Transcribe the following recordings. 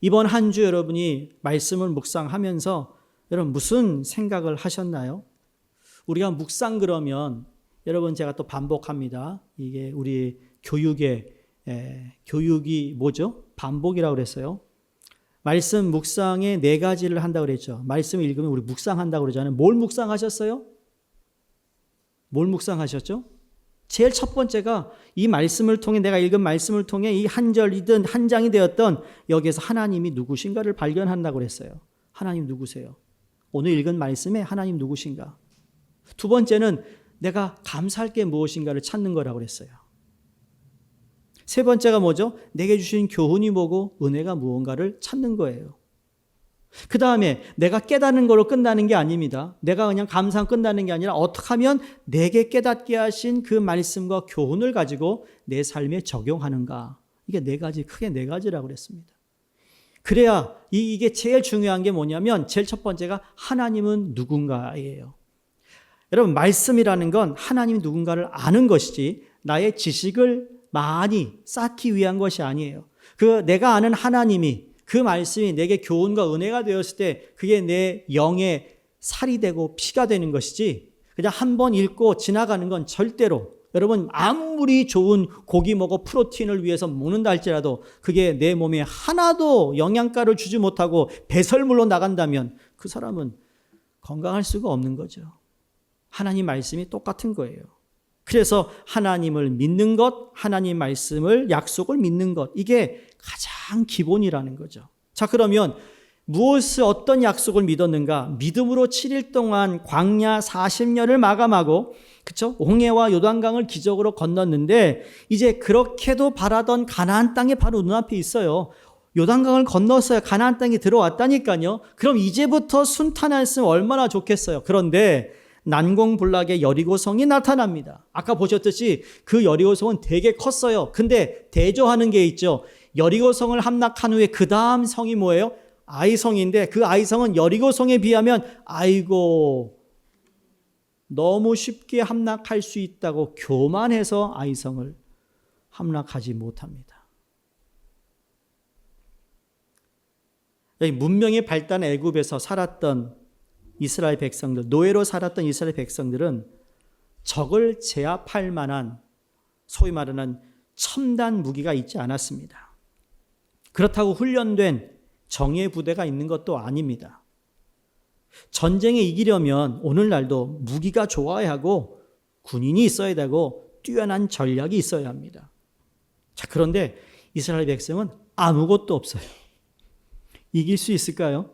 이번 한 주 여러분이 말씀을 묵상하면서 여러분 무슨 생각을 하셨나요? 우리가 묵상 그러면 여러분 제가 또 반복합니다. 이게 우리 교육의 에, 교육이 뭐죠? 반복이라고 그랬어요. 말씀 묵상에 네 가지를 한다고 그랬죠. 말씀을 읽으면 우리 묵상한다고 그러잖아요. 뭘 묵상하셨어요? 뭘 묵상하셨죠? 제일 첫 번째가 이 말씀을 통해 내가 읽은 말씀을 통해 이 한 절이든 한 장이 되었던 여기에서 하나님이 누구신가를 발견한다고 그랬어요. 하나님 누구세요? 오늘 읽은 말씀에 하나님 누구신가? 두 번째는 내가 감사할 게 무엇인가를 찾는 거라고 그랬어요. 세 번째가 뭐죠? 내게 주신 교훈이 뭐고 은혜가 무언가를 찾는 거예요. 그 다음에 내가 깨닫는 걸로 끝나는 게 아닙니다. 내가 그냥 감상 끝나는 게 아니라 어떻게 하면 내게 깨닫게 하신 그 말씀과 교훈을 가지고 내 삶에 적용하는가. 이게 네 가지, 크게 네 가지라고 그랬습니다. 그래야 이, 이게 제일 중요한 게 뭐냐면 제일 첫 번째가 하나님은 누군가예요. 여러분, 말씀이라는 건 하나님이 누군가를 아는 것이지 나의 지식을 많이 쌓기 위한 것이 아니에요. 그 내가 아는 하나님이 그 말씀이 내게 교훈과 은혜가 되었을 때 그게 내 영의 살이 되고 피가 되는 것이지 그냥 한 번 읽고 지나가는 건 절대로 여러분 아무리 좋은 고기 먹어 프로틴을 위해서 먹는다 할지라도 그게 내 몸에 하나도 영양가를 주지 못하고 배설물로 나간다면 그 사람은 건강할 수가 없는 거죠. 하나님 말씀이 똑같은 거예요. 그래서 하나님을 믿는 것, 하나님 말씀을 약속을 믿는 것, 이게 가장 기본이라는 거죠. 자, 그러면 무엇을 어떤 약속을 믿었는가? 믿음으로 7일 동안 광야 40년을 마감하고 그쵸? 홍해와 요단강을 기적으로 건넜는데 이제 그렇게도 바라던 가나안 땅이 바로 눈앞에 있어요. 요단강을 건넜어요. 가나안 땅에 들어왔다니까요. 그럼 이제부터 순탄했으면 얼마나 좋겠어요. 그런데 난공불락의 여리고성이 나타납니다. 아까 보셨듯이 그 여리고성은 되게 컸어요. 근데 대조하는 게 있죠. 여리고성을 함락한 후에 그 다음 성이 뭐예요? 아이성인데 그 아이성은 여리고성에 비하면 아이고 너무 쉽게 함락할 수 있다고 교만해서 아이성을 함락하지 못합니다. 문명의 발달 애굽에서 살았던 이스라엘 백성들, 노예로 살았던 이스라엘 백성들은 적을 제압할 만한 소위 말하는 첨단 무기가 있지 않았습니다. 그렇다고 훈련된 정예 부대가 있는 것도 아닙니다. 전쟁에 이기려면 오늘날도 무기가 좋아야 하고 군인이 있어야 되고 뛰어난 전략이 있어야 합니다. 자, 그런데 이스라엘 백성은 아무것도 없어요. 이길 수 있을까요?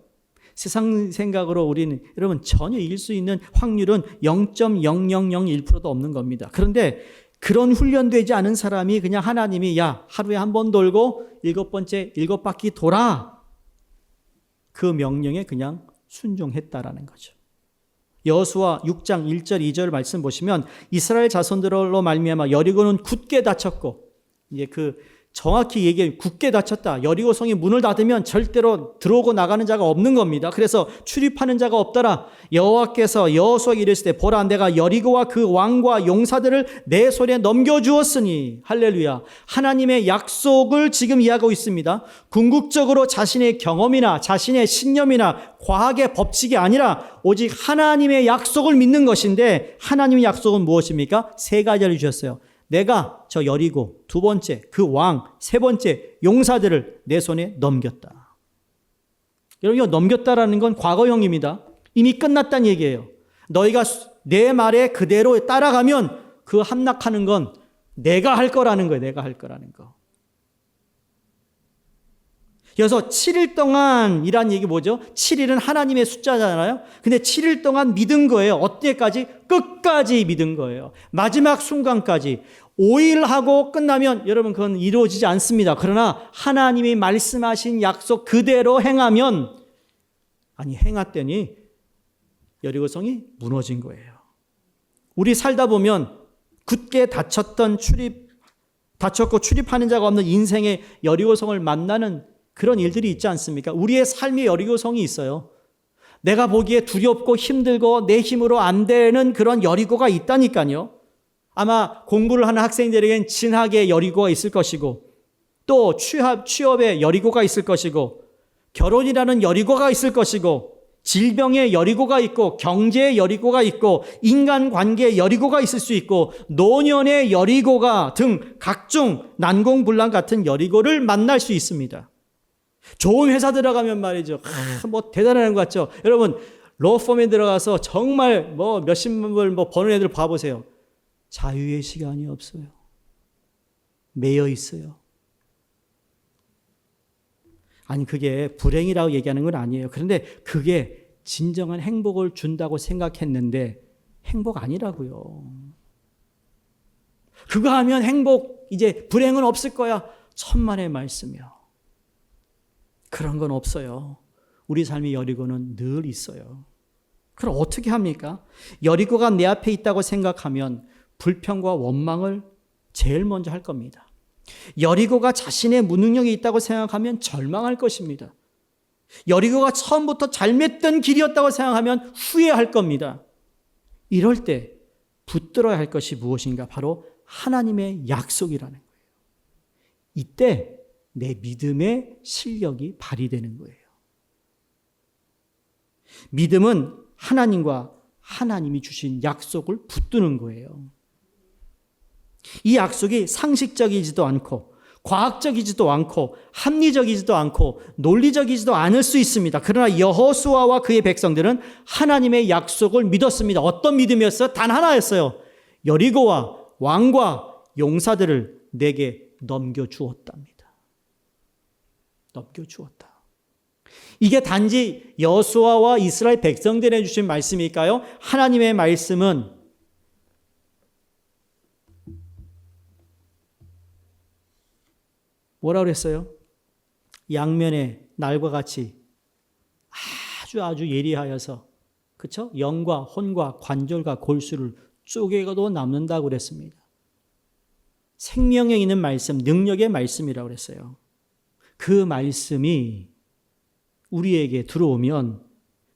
세상 생각으로 우리는 여러분 전혀 이길 수 있는 확률은 0.0001%도 없는 겁니다. 그런데 그런 훈련되지 않은 사람이 그냥 하나님이 야 하루에 한 번 돌고 일곱 번째 일곱 바퀴 돌아 그 명령에 그냥 순종했다라는 거죠. 여수와 6장 1절 2절 말씀 보시면 이스라엘 자손들로 말미암아 여리고는 굳게 닫혔고 이제 그 정확히 얘기해 굳게 닫혔다. 여리고 성이 문을 닫으면 절대로 들어오고 나가는 자가 없는 겁니다. 그래서 출입하는 자가 없더라. 여호와께서 여호수아에게 이르실 때 보라 내가 여리고와 그 왕과 용사들을 내 손에 넘겨 주었으니 할렐루야. 하나님의 약속을 지금 이해하고 있습니다. 궁극적으로 자신의 경험이나 자신의 신념이나 과학의 법칙이 아니라 오직 하나님의 약속을 믿는 것인데 하나님의 약속은 무엇입니까? 세 가지를 주셨어요. 내가 저 여리고 두 번째 그 왕 세 번째 용사들을 내 손에 넘겼다. 여러분 이거 넘겼다라는 건 과거형입니다. 이미 끝났다는 얘기예요. 너희가 내 말에 그대로 따라가면 그 함락하는 건 내가 할 거라는 거예요. 내가 할 거라는 거. 그래서 7일 동안이란 얘기 뭐죠? 7일은 하나님의 숫자잖아요. 근데 7일 동안 믿은 거예요. 어때까지? 끝까지 믿은 거예요. 마지막 순간까지. 5일 하고 끝나면 여러분 그건 이루어지지 않습니다. 그러나 하나님이 말씀하신 약속 그대로 행하면 아니 행했더니 여리고성이 무너진 거예요. 우리 살다 보면 굳게 닫혔던 출입 닫혔고 출입하는 자가 없는 인생의 여리고성을 만나는 그런 일들이 있지 않습니까? 우리의 삶의 여리고성이 있어요. 내가 보기에 두렵고 힘들고 내 힘으로 안 되는 그런 여리고가 있다니까요. 아마 공부를 하는 학생들에겐 진학의 여리고가 있을 것이고 또 취업, 취업의 여리고가 있을 것이고 결혼이라는 여리고가 있을 것이고 질병의 여리고가 있고 경제의 여리고가 있고 인간 관계의 여리고가 있을 수 있고 노년의 여리고가 등 각종 난공불란 같은 여리고를 만날 수 있습니다. 좋은 회사 들어가면 말이죠. 아, 뭐 대단한 것 같죠. 여러분 로펌에 들어가서 정말 뭐 몇십만 불뭐 버는 애들 봐보세요. 자유의 시간이 없어요. 매여 있어요. 아니 그게 불행이라고 얘기하는 건 아니에요. 그런데 그게 진정한 행복을 준다고 생각했는데 행복 아니라고요. 그거 하면 행복 이제 불행은 없을 거야. 천만의 말씀이요. 그런 건 없어요. 우리 삶의 여리고는 늘 있어요. 그럼 어떻게 합니까? 여리고가 내 앞에 있다고 생각하면 불평과 원망을 제일 먼저 할 겁니다. 여리고가 자신의 무능력이 있다고 생각하면 절망할 것입니다. 여리고가 처음부터 잘못된 길이었다고 생각하면 후회할 겁니다. 이럴 때 붙들어야 할 것이 무엇인가? 바로 하나님의 약속이라는 거예요. 이때 내 믿음의 실력이 발휘되는 거예요. 믿음은 하나님과 하나님이 주신 약속을 붙드는 거예요. 이 약속이 상식적이지도 않고 과학적이지도 않고 합리적이지도 않고 논리적이지도 않을 수 있습니다. 그러나 여호수아와 그의 백성들은 하나님의 약속을 믿었습니다. 어떤 믿음이었어요? 단 하나였어요. 여리고와 왕과 용사들을 내게 넘겨 주었답니다. 넘겨 주었다. 이게 단지 여수아와 이스라엘 백성들에 주신 말씀일까요? 하나님의 말씀은 뭐라 그랬어요? 양면에 날과 같이 아주 아주 예리하여서 그쵸? 영과 혼과 관절과 골수를 쪼개고도 남는다고 그랬습니다. 생명에 있는 말씀, 능력의 말씀이라고 그랬어요. 그 말씀이 우리에게 들어오면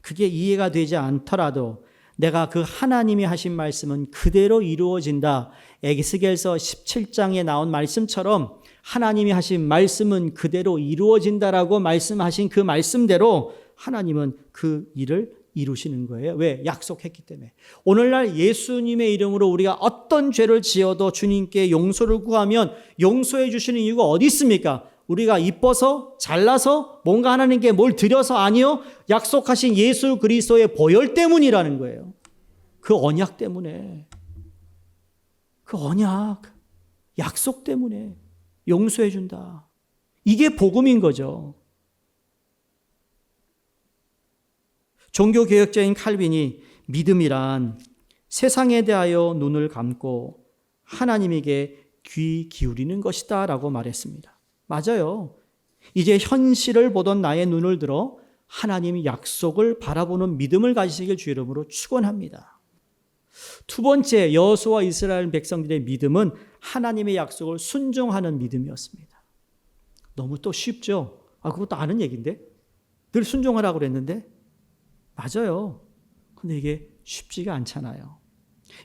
그게 이해가 되지 않더라도 내가 그 하나님이 하신 말씀은 그대로 이루어진다. 에기스겔서 17장에 나온 말씀처럼 하나님이 하신 말씀은 그대로 이루어진다라고 말씀하신 그 말씀대로 하나님은 그 일을 이루시는 거예요. 왜? 약속했기 때문에. 오늘날 예수님의 이름으로 우리가 어떤 죄를 지어도 주님께 용서를 구하면 용서해 주시는 이유가 어디 있습니까? 우리가 이뻐서 잘나서 뭔가 하나님께 뭘 드려서 아니요. 약속하신 예수 그리스도의 보혈 때문이라는 거예요. 그 언약 때문에. 그 언약 약속 때문에 용서해 준다. 이게 복음인 거죠. 종교 개혁자인 칼빈이 믿음이란 세상에 대하여 눈을 감고 하나님에게 귀 기울이는 것이다라고 말했습니다. 맞아요. 이제 현실을 보던 나의 눈을 들어 하나님 약속을 바라보는 믿음을 가지시길 주 이름으로 축원합니다. 두 번째 여호수아 이스라엘 백성들의 믿음은 하나님의 약속을 순종하는 믿음이었습니다. 너무 또 쉽죠? 아 그것도 아는 얘기인데 늘 순종하라고 그랬는데 맞아요. 근데 이게 쉽지가 않잖아요.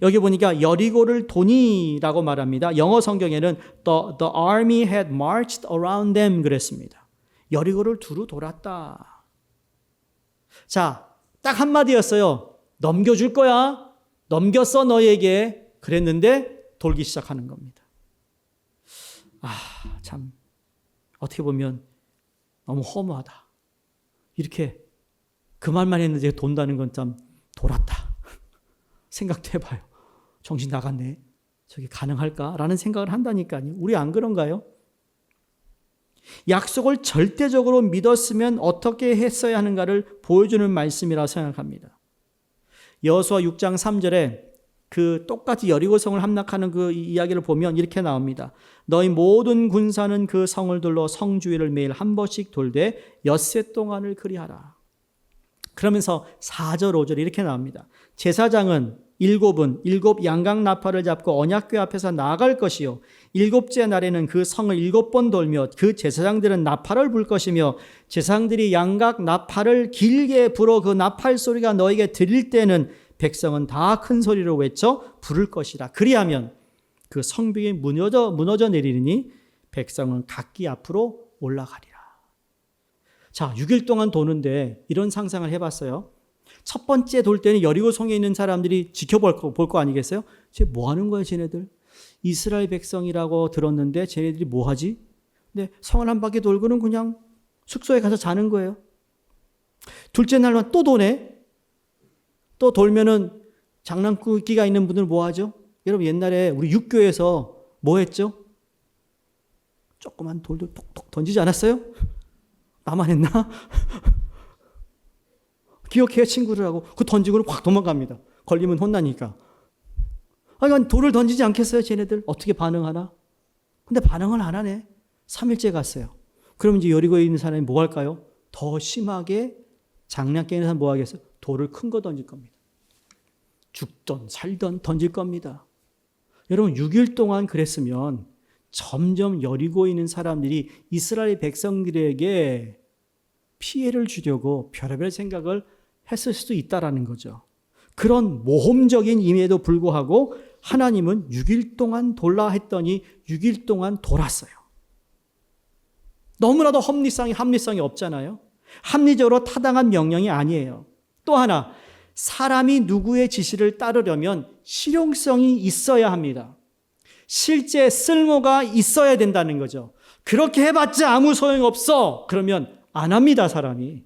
여기 보니까 여리고를 돈이라고 말합니다. 영어 성경에는 the, the army had marched around them 그랬습니다. 여리고를 두루 돌았다. 자, 딱 한마디였어요. 넘겨줄 거야. 넘겼어, 너에게. 그랬는데 돌기 시작하는 겁니다. 아, 참. 어떻게 보면 너무 허무하다. 이렇게 그 말만 했는데 돈다는 건 참 돌았다. 생각도 해봐요. 정신 나갔네. 저게 가능할까라는 생각을 한다니까요. 우리 안 그런가요? 약속을 절대적으로 믿었으면 어떻게 했어야 하는가를 보여주는 말씀이라 생각합니다. 여호수아 6장 3절에 그 똑같이 여리고성을 함락하는 그 이야기를 보면 이렇게 나옵니다. 너희 모든 군사는 그 성을 둘러 성 주위를 매일 한 번씩 돌되 엿새 동안을 그리하라. 그러면서 4절, 5절 이렇게 나옵니다. 제사장은 일곱은 일곱 양각 나팔을 잡고 언약궤 앞에서 나아갈 것이요 일곱째 날에는 그 성을 일곱 번 돌며 그 제사장들은 나팔을 불 것이며 제사장들이 양각 나팔을 길게 불어 그 나팔 소리가 너에게 들릴 때는 백성은 다 큰 소리로 외쳐 부를 것이라 그리하면 그 성벽이 무너져 무너져 내리니 백성은 각기 앞으로 올라가리라. 자, 6일 동안 도는데 이런 상상을 해 봤어요. 첫 번째 돌 때는 여리고 성에 있는 사람들이 지켜볼 거, 볼 거 아니겠어요? 쟤 뭐 하는 거야, 쟤네들? 이스라엘 백성이라고 들었는데 쟤네들이 뭐 하지? 근데 성을 한 바퀴 돌고는 그냥 숙소에 가서 자는 거예요. 둘째 날만 또 도네? 또 돌면은 장난꾸기가 있는 분들 뭐 하죠? 여러분 옛날에 우리 육교에서 뭐 했죠? 조그만 돌도 톡톡 던지지 않았어요? 나만 했나? 기억해요, 친구들하고. 그 던지고는 확 도망갑니다. 걸리면 혼나니까. 아, 이건 돌을 던지지 않겠어요, 쟤네들? 어떻게 반응하나? 근데 반응을 안 하네. 3일째 갔어요. 그럼 이제 여리고에 있는 사람이 뭐 할까요? 더 심하게 장난게임에서 뭐 하겠어요? 돌을 큰 거 던질 겁니다. 죽던 살던 던질 겁니다. 여러분 6일 동안 그랬으면 점점 여리고 있는 사람들이 이스라엘 백성들에게 피해를 주려고 별의별 생각을 했을 수도 있다라는 거죠. 그런 모험적인 임에도 불구하고 하나님은 6일 동안 돌라 했더니 6일 동안 돌았어요. 너무나도 합리성이 합리성이 없잖아요. 합리적으로 타당한 명령이 아니에요. 또 하나 사람이 누구의 지시를 따르려면 실용성이 있어야 합니다. 실제 쓸모가 있어야 된다는 거죠. 그렇게 해봤자 아무 소용없어. 그러면 안 합니다, 사람이.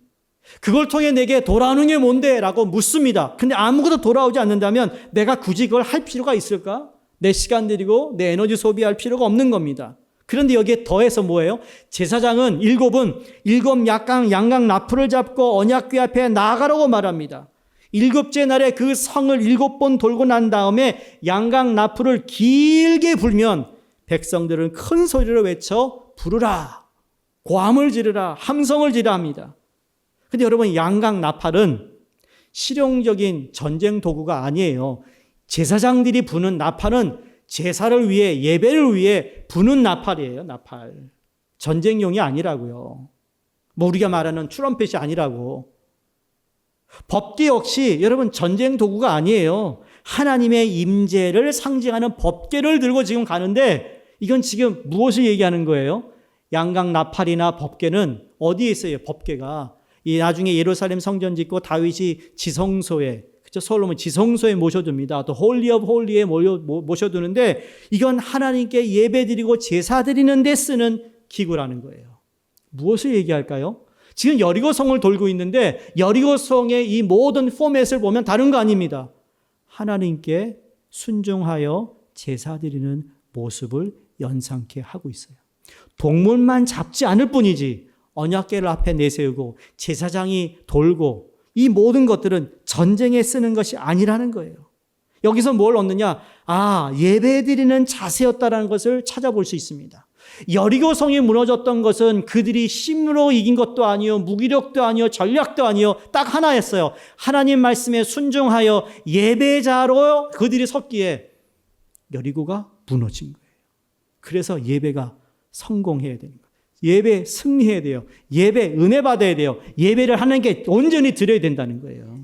그걸 통해 내게 돌아오는 게 뭔데? 라고 묻습니다. 근데 아무것도 돌아오지 않는다면 내가 굳이 그걸 할 필요가 있을까? 내 시간 들이고 내 에너지 소비할 필요가 없는 겁니다. 그런데 여기에 더해서 뭐예요? 제사장은 일곱은 일곱 약강 양강 나풀을 잡고 언약궤 앞에 나아가라고 말합니다. 일곱째 날에 그 성을 일곱 번 돌고 난 다음에 양강 나풀을 길게 불면 백성들은 큰 소리로 외쳐 부르라 고함을 지르라 함성을 지르라 합니다. 근데 여러분 양강 나팔은 실용적인 전쟁 도구가 아니에요. 제사장들이 부는 나팔은 제사를 위해 예배를 위해 부는 나팔이에요. 나팔. 전쟁용이 아니라고요. 뭐 우리가 말하는 트럼펫이 아니라고. 법계 역시 여러분 전쟁 도구가 아니에요. 하나님의 임재를 상징하는 법계를 들고 지금 가는데 이건 지금 무엇을 얘기하는 거예요? 양강 나팔이나 법계는 어디에 있어요? 법계가 이 나중에 예루살렘 성전 짓고 다윗이 지성소에 그죠 솔로몬 지성소에 모셔둡니다. 또 홀리 업 홀리에 모셔두는데 이건 하나님께 예배드리고 제사 드리는 데 쓰는 기구라는 거예요. 무엇을 얘기할까요? 지금 여리고 성을 돌고 있는데 여리고 성의 이 모든 포맷을 보면 다른 거 아닙니다. 하나님께 순종하여 제사 드리는 모습을 연상케 하고 있어요. 동물만 잡지 않을 뿐이지 언약궤를 앞에 내세우고 제사장이 돌고 이 모든 것들은 전쟁에 쓰는 것이 아니라는 거예요. 여기서 뭘 얻느냐? 아, 예배 드리는 자세였다라는 것을 찾아볼 수 있습니다. 여리고 성이 무너졌던 것은 그들이 힘으로 이긴 것도 아니요, 무기력도 아니요, 전략도 아니요, 딱 하나였어요. 하나님 말씀에 순종하여 예배자로 그들이 섰기에 여리고가 무너진 거예요. 그래서 예배가 성공해야 되는 거예요. 예배 승리해야 돼요. 예배 은혜 받아야 돼요. 예배를 하나님께 온전히 드려야 된다는 거예요.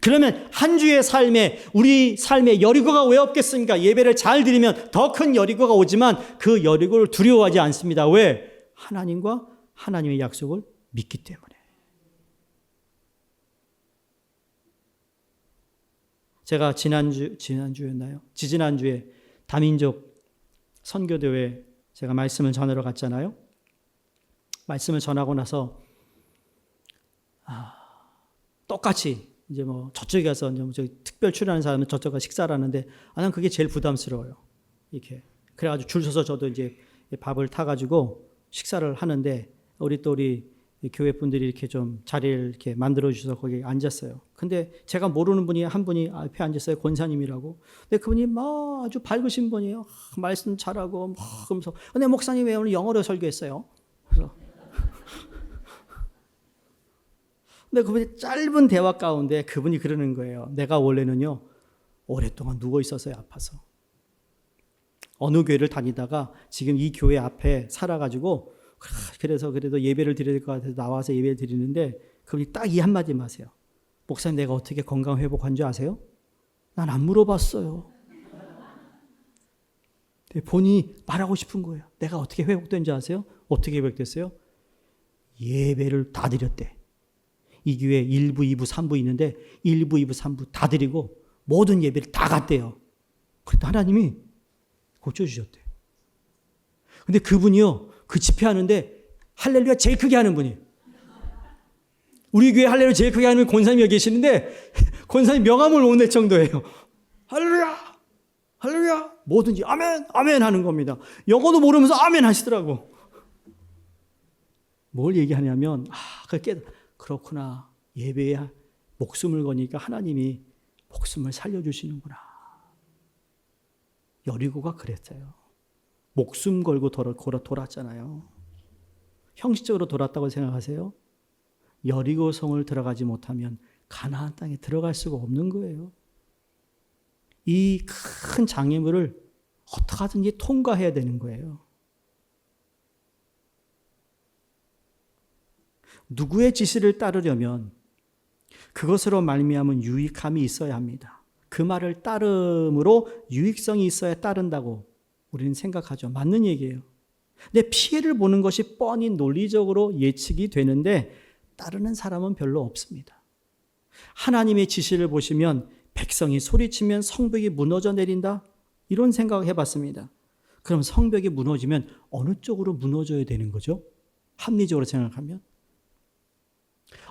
그러면 한 주의 삶에 우리 삶에 여리고가 왜 없겠습니까? 예배를 잘 드리면 더 큰 여리고가 오지만 그 여리고를 두려워하지 않습니다. 왜? 하나님과 하나님의 약속을 믿기 때문에. 제가 지난주 지난주였나요? 지지난주에 다민족 선교대회 제가 말씀을 전하러 갔잖아요. 말씀을 전하고 나서 아, 똑같이 이제 뭐 저쪽에 가서 이제 뭐 특별 출연하는 사람은 저쪽 가서 식사를 하는데 아, 난 그게 제일 부담스러워요. 이렇게 그래가지고 줄 서서 저도 이제 밥을 타가지고 식사를 하는데 우리 또 우리 교회 분들이 이렇게 좀 자리를 이렇게 만들어 주셔서 거기 앉았어요. 근데 제가 모르는 분이 한 분이 앞에 앉았어요. 권사님이라고. 근데 그분이 막 아주 밝으신 분이에요. 말씀 잘하고 막 그러면서 근데 목사님 왜 오늘 영어로 설교했어요? 그래서 근데 그분이 짧은 대화 가운데 그분이 그러는 거예요. 내가 원래는요 오랫동안 누워 있었어요 아파서. 어느 교회를 다니다가 지금 이 교회 앞에 살아가지고 그래서 그래도 예배를 드려야 될 것 같아서 나와서 예배를 드리는데 그분이 딱 이 한마디만 하세요. 목사님 내가 어떻게 건강 회복한 줄 아세요? 난 안 물어봤어요. 본인이 말하고 싶은 거예요. 내가 어떻게 회복된 줄 아세요? 어떻게 회복됐어요? 예배를 다 드렸대. 이 교회 1부, 2부, 3부 있는데 1부, 2부, 3부 다 드리고 모든 예배를 다 갔대요. 그랬더니 하나님이 고쳐주셨대. 근데 그분이요, 그 집회하는데 할렐루야 제일 크게 하는 분이에요. 우리 교회 할렐루야 제일 크게 하는 권사님이 계시는데 권사님 명함을 못 낼 정도예요. 할렐루야! 할렐루야! 뭐든지 아멘! 아멘 하는 겁니다. 영어도 모르면서 아멘 하시더라고. 뭘 얘기하냐면, 아, 그게 그렇구나. 예배에 목숨을 거니까 하나님이 목숨을 살려주시는구나. 여리고가 그랬어요. 목숨 걸고 돌아, 돌아, 돌았잖아요. 형식적으로 돌았다고 생각하세요? 여리고 성을 들어가지 못하면 가나안 땅에 들어갈 수가 없는 거예요. 이 큰 장애물을 어떻게든지 통과해야 되는 거예요. 누구의 지시를 따르려면 그것으로 말미암은 유익함이 있어야 합니다. 그 말을 따름으로 유익성이 있어야 따른다고 우리는 생각하죠. 맞는 얘기예요. 근데 피해를 보는 것이 뻔히 논리적으로 예측이 되는데 따르는 사람은 별로 없습니다. 하나님의 지시를 보시면 백성이 소리치면 성벽이 무너져 내린다? 이런 생각을 해봤습니다. 그럼 성벽이 무너지면 어느 쪽으로 무너져야 되는 거죠? 합리적으로 생각하면.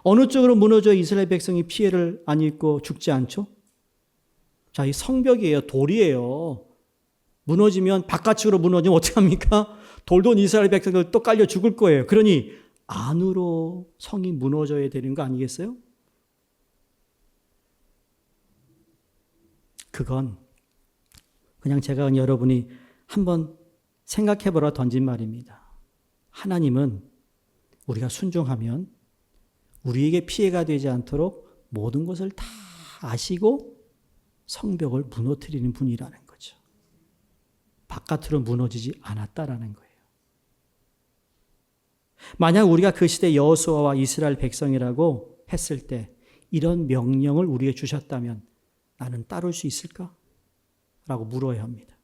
어느 쪽으로 무너져 이스라엘 백성이 피해를 안 입고 죽지 않죠? 자, 이 성벽이에요. 돌이에요. 무너지면 바깥으로 무너지면 어떡합니까? 돌돈 이스라엘 백성들 또 깔려 죽을 거예요. 그러니 안으로 성이 무너져야 되는 거 아니겠어요? 그건 그냥 제가 여러분이 한번 생각해 보라 던진 말입니다. 하나님은 우리가 순종하면 우리에게 피해가 되지 않도록 모든 것을 다 아시고 성벽을 무너뜨리는 분이라는 거죠. 바깥으로 무너지지 않았다라는 거예요. 만약 우리가 그 시대 여호수아와 이스라엘 백성이라고 했을 때 이런 명령을 우리에게 주셨다면 나는 따를 수 있을까? 라고 물어야 합니다.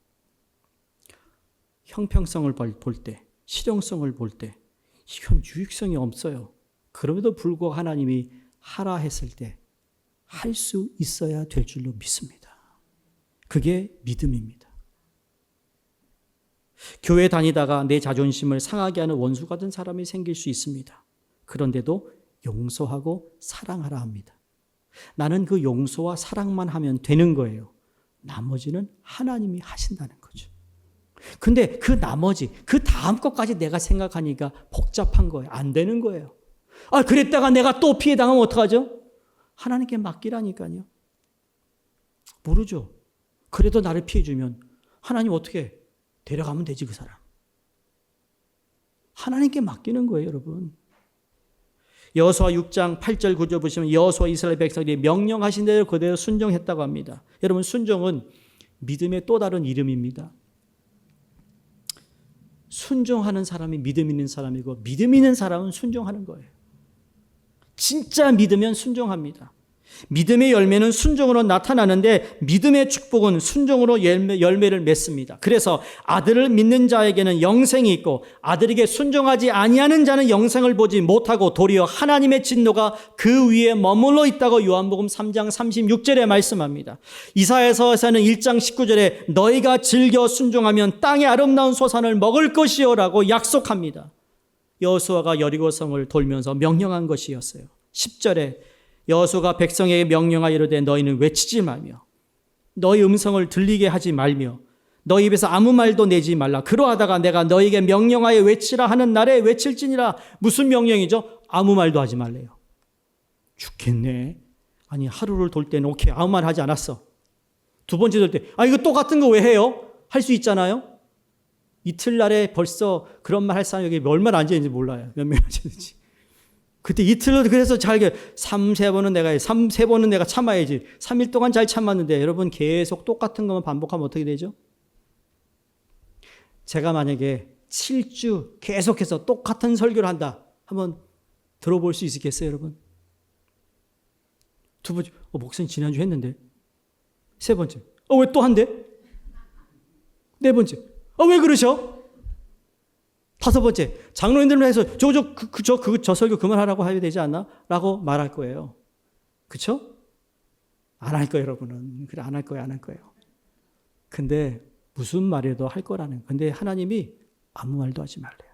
형평성을 볼 때, 실용성을 볼 때, 이건 유익성이 없어요. 그럼에도 불구하고 하나님이 하라 했을 때 할 수 있어야 될 줄로 믿습니다. 그게 믿음입니다. 교회 다니다가 내 자존심을 상하게 하는 원수 같은 사람이 생길 수 있습니다. 그런데도 용서하고 사랑하라 합니다. 나는 그 용서와 사랑만 하면 되는 거예요. 나머지는 하나님이 하신다는 거죠. 근데 그 나머지, 그 다음 것까지 내가 생각하니까 복잡한 거예요. 안 되는 거예요. 아, 그랬다가 내가 또 피해 당하면 어떡하죠? 하나님께 맡기라니까요. 모르죠. 그래도 나를 피해주면 하나님 어떻게 데려가면 되지, 그 사람. 하나님께 맡기는 거예요, 여러분. 여호수아 6장 8절 9절 보시면 여호수아 이스라엘 백성들이 명령하신 대로 그대로 순종했다고 합니다. 여러분 순종은 믿음의 또 다른 이름입니다. 순종하는 사람이 믿음 있는 사람이고 믿음 있는 사람은 순종하는 거예요. 진짜 믿으면 순종합니다. 믿음의 열매는 순종으로 나타나는데 믿음의 축복은 순종으로 열매, 열매 를 맺습니다. 그래서 아들을 믿는 자에게는 영생이 있고 아들에게 순종하지 아니하는 자는 영생을 보지 못하고 도리어 하나님의 진노가 그 위에 머물러 있다고 요한복음 3장 36절에 말씀합니다. 이사야서에서는 1장 19절에 너희가 즐겨 순종하면 땅의 아름다운 소산을 먹을 것이요라고 약속합니다. 여호수아가 여리고성을 돌면서 명령한 것이었어요. 10절에 여호수가 백성에게 명령하여 이르되 너희는 외치지 말며 너희 음성을 들리게 하지 말며 너희 입에서 아무 말도 내지 말라. 그러하다가 내가 너희에게 명령하여 외치라 하는 날에 외칠지니라. 무슨 명령이죠? 아무 말도 하지 말래요. 죽겠네. 아니 하루를 돌 때는 오케이 아무 말 하지 않았어. 두 번째 돌 때 아 이거 똑같은 거 왜 해요? 할 수 있잖아요. 이틀 날에 벌써 그런 말 할 사람이 여기 얼마나 앉아 있는지 몰라요. 몇 명 앉아 있는지. 그때 이틀로 그래서 잘게 3, 세 번은 내가 3, 세 번은 내가 참아야지. 3일 동안 잘 참았는데 여러분 계속 똑같은 것만 반복하면 어떻게 되죠? 제가 만약에 7주 계속해서 똑같은 설교를 한다. 한번 들어볼 수 있겠어요, 여러분? 두 번째, 어, 목사님 지난주 했는데. 세 번째, 어, 왜 또 한대? 네 번째, 어, 왜 그러셔? 다섯 번째, 장로님들만 해서 저, 저, 그, 그, 저, 그, 저 설교 그만하라고 해야 되지 않나? 라고 말할 거예요. 그쵸? 안 할 거예요, 여러분은. 그래, 안 할 거예요, 안 할 거예요. 근데 무슨 말이라도 할 거라는. 근데 하나님이 아무 말도 하지 말래요.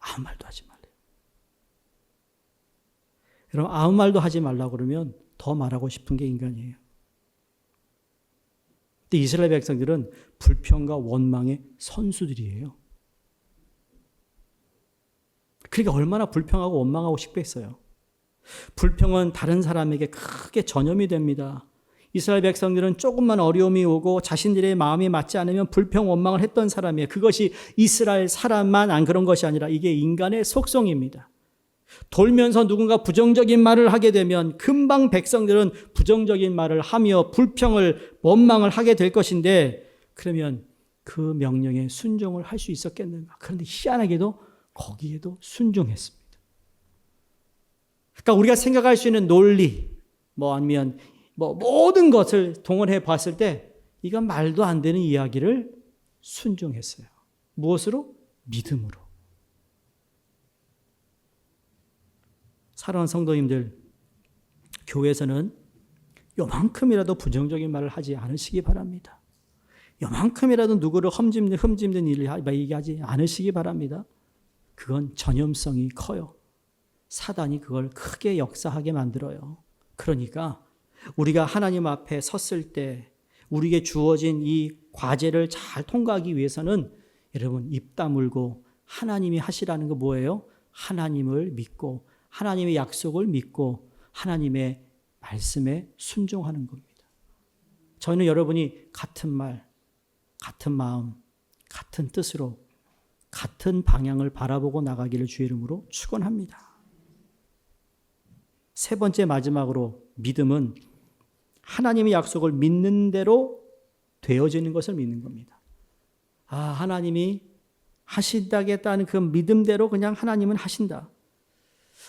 아무 말도 하지 말래요. 여러분, 아무 말도 하지 말라고 그러면 더 말하고 싶은 게 인간이에요. 근데 이스라엘 백성들은 불평과 원망의 선수들이에요. 그러니까 얼마나 불평하고 원망하고 싶겠어요. 불평은 다른 사람에게 크게 전염이 됩니다. 이스라엘 백성들은 조금만 어려움이 오고 자신들의 마음이 맞지 않으면 불평 원망을 했던 사람이에요. 그것이 이스라엘 사람만 안 그런 것이 아니라 이게 인간의 속성입니다. 돌면서 누군가 부정적인 말을 하게 되면 금방 백성들은 부정적인 말을 하며 불평을 원망을 하게 될 것인데 그러면 그 명령에 순종을 할 수 있었겠는가? 그런데 희한하게도 거기에도 순종했습니다. 그러니까 우리가 생각할 수 있는 논리, 뭐 아니면 뭐 모든 것을 동원해 봤을 때 이건 말도 안 되는 이야기를 순종했어요. 무엇으로? 믿음으로. 사랑하는 성도님들, 교회에서는 요만큼이라도 부정적인 말을 하지 않으시기 바랍니다. 요만큼이라도 누구를 험짓는, 흠집는 일을 얘기하지 않으시기 바랍니다. 그건 전염성이 커요. 사단이 그걸 크게 역사하게 만들어요. 그러니까 우리가 하나님 앞에 섰을 때 우리에게 주어진 이 과제를 잘 통과하기 위해서는 여러분 입 다물고 하나님이 하시라는 거 뭐예요? 하나님을 믿고 하나님의 약속을 믿고 하나님의 말씀에 순종하는 겁니다. 저는 여러분이 같은 말, 같은 마음, 같은 뜻으로 같은 방향을 바라보고 나가기를 주의 이름으로 축원합니다. 세 번째 마지막으로 믿음은 하나님의 약속을 믿는 대로 되어지는 것을 믿는 겁니다. 아, 하나님이 하신다겠다는 그 믿음대로 그냥 하나님은 하신다.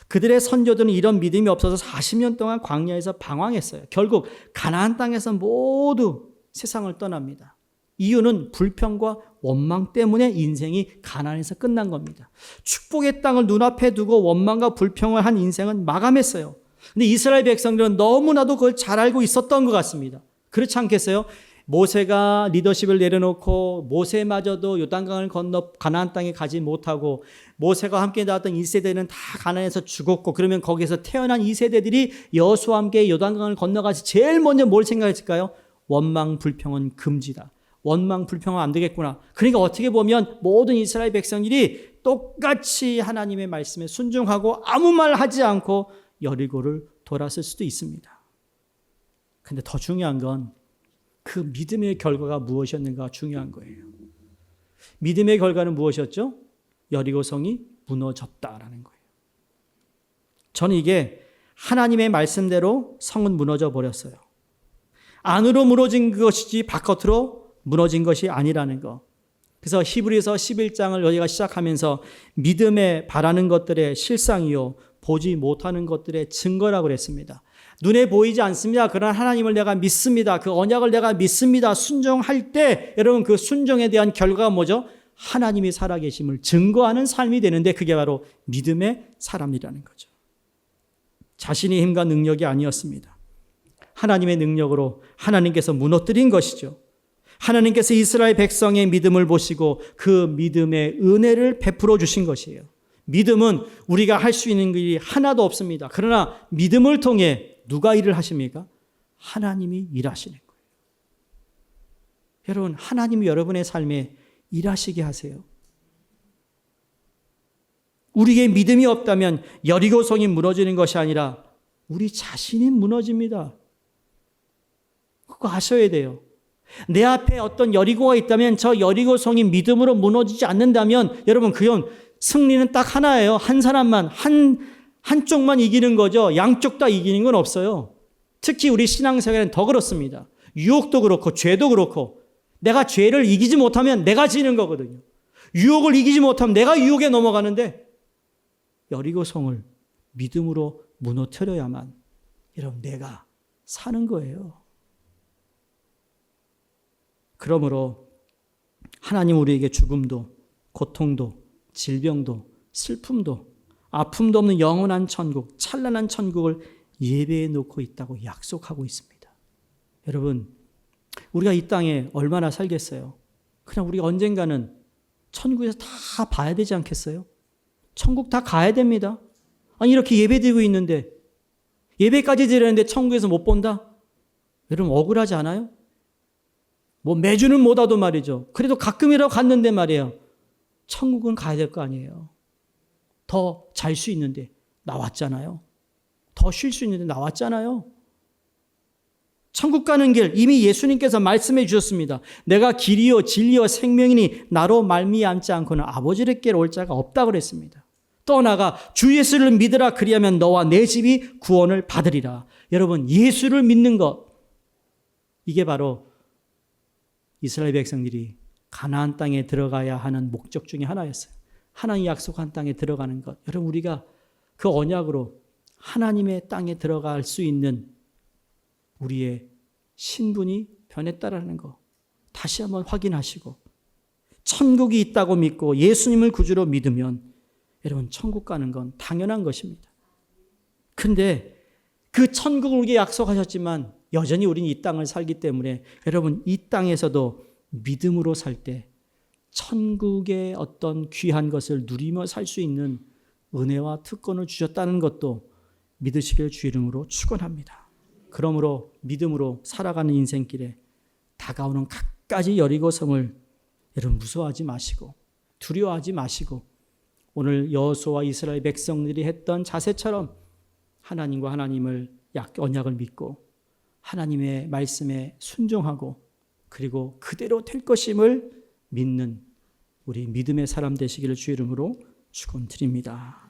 그들의 선조들은 이런 믿음이 없어서 40년 동안 광야에서 방황했어요. 결국 가나안 땅에서 모두 세상을 떠납니다. 이유는 불평과 원망 때문에 인생이 가난에서 끝난 겁니다. 축복의 땅을 눈앞에 두고 원망과 불평을 한 인생은 마감했어요. 근데 이스라엘 백성들은 너무나도 그걸 잘 알고 있었던 것 같습니다. 그렇지 않겠어요? 모세가 리더십을 내려놓고 모세마저도 요단강을 건너 가나안 땅에 가지 못하고 모세가 함께 나왔던 1세대는 다 가나안에서 죽었고 그러면 거기서 태어난 2세대들이 여수와 함께 요단강을 건너가서 제일 먼저 뭘 생각했을까요? 원망 불평은 금지다. 원망 불평은 안 되겠구나. 그러니까 어떻게 보면 모든 이스라엘 백성들이 똑같이 하나님의 말씀에 순종하고 아무 말 하지 않고 여리고를 돌았을 수도 있습니다. 근데 더 중요한 건 그 믿음의 결과가 무엇이었는가 중요한 거예요. 믿음의 결과는 무엇이었죠? 여리고성이 무너졌다라는 거예요. 저는 이게 하나님의 말씀대로 성은 무너져 버렸어요. 안으로 무너진 것이지 바깥으로 무너진 것이 아니라는 거. 그래서 히브리서 11장을 여기가 시작하면서 믿음에 바라는 것들의 실상이요 보지 못하는 것들의 증거라고 그랬습니다. 눈에 보이지 않습니다. 그러나 하나님을 내가 믿습니다. 그 언약을 내가 믿습니다. 순종할 때 여러분 그 순종에 대한 결과가 뭐죠? 하나님이 살아계심을 증거하는 삶이 되는데 그게 바로 믿음의 사람이라는 거죠. 자신의 힘과 능력이 아니었습니다. 하나님의 능력으로 하나님께서 무너뜨린 것이죠. 하나님께서 이스라엘 백성의 믿음을 보시고 그 믿음의 은혜를 베풀어 주신 것이에요. 믿음은 우리가 할 수 있는 일이 하나도 없습니다. 그러나 믿음을 통해 누가 일을 하십니까? 하나님이 일하시는 거예요. 여러분, 하나님이 여러분의 삶에 일하시게 하세요. 우리의 믿음이 없다면 여리고성이 무너지는 것이 아니라 우리 자신이 무너집니다. 그거 아셔야 돼요. 내 앞에 어떤 여리고가 있다면 저 여리고성이 믿음으로 무너지지 않는다면 여러분 그건 승리는 딱 하나예요. 한 사람만 한 한쪽만 이기는 거죠. 양쪽 다 이기는 건 없어요. 특히 우리 신앙생활은 더 그렇습니다. 유혹도 그렇고 죄도 그렇고 내가 죄를 이기지 못하면 내가 지는 거거든요. 유혹을 이기지 못하면 내가 유혹에 넘어가는데 여리고 성을 믿음으로 무너뜨려야만 여러분 내가 사는 거예요. 그러므로 하나님 우리에게 죽음도 고통도, 질병도, 슬픔도, 아픔도 없는 영원한 천국, 찬란한 천국을 예배해 놓고 있다고 약속하고 있습니다. 여러분, 우리가 이 땅에 얼마나 살겠어요? 그냥 우리가 언젠가는 천국에서 다 봐야 되지 않겠어요? 천국 다 가야 됩니다. 아니, 이렇게 예배 드리고 있는데, 예배까지 드리는데 천국에서 못 본다? 여러분, 억울하지 않아요? 뭐 매주는 못 와도 말이죠. 그래도 가끔이라도 갔는데 말이에요. 천국은 가야 될 거 아니에요. 더 잘 수 있는데 나왔잖아요. 더 쉴 수 있는데 나왔잖아요. 천국 가는 길 이미 예수님께서 말씀해 주셨습니다. 내가 길이요 진리요 생명이니 나로 말미암지 않고는 아버지께로 올 자가 없다 그랬습니다. 떠나가 주 예수를 믿으라 그리하면 너와 내 집이 구원을 받으리라. 여러분 예수를 믿는 것 이게 바로 이스라엘 백성들이 가나안 땅에 들어가야 하는 목적 중에 하나였어요. 하나님 약속한 땅에 들어가는 것. 여러분 우리가 그 언약으로 하나님의 땅에 들어갈 수 있는 우리의 신분이 변했다라는 거 다시 한번 확인하시고 천국이 있다고 믿고 예수님을 구주로 믿으면 여러분 천국 가는 건 당연한 것입니다. 근데 그 천국을 우리에게 약속하셨지만 여전히 우리는 이 땅을 살기 때문에 여러분 이 땅에서도 믿음으로 살 때 천국의 어떤 귀한 것을 누리며 살 수 있는 은혜와 특권을 주셨다는 것도 믿으시길 주 이름으로 축원합니다. 그러므로 믿음으로 살아가는 인생길에 다가오는 갖가지 여리고성을 여러분 무서워하지 마시고 두려워하지 마시고 오늘 여호수아와 이스라엘 백성들이 했던 자세처럼 하나님과 하나님을 약 언약을 믿고 하나님의 말씀에 순종하고 그리고 그대로 될 것임을 믿는 우리 믿음의 사람 되시기를 주 이름으로 축원드립니다.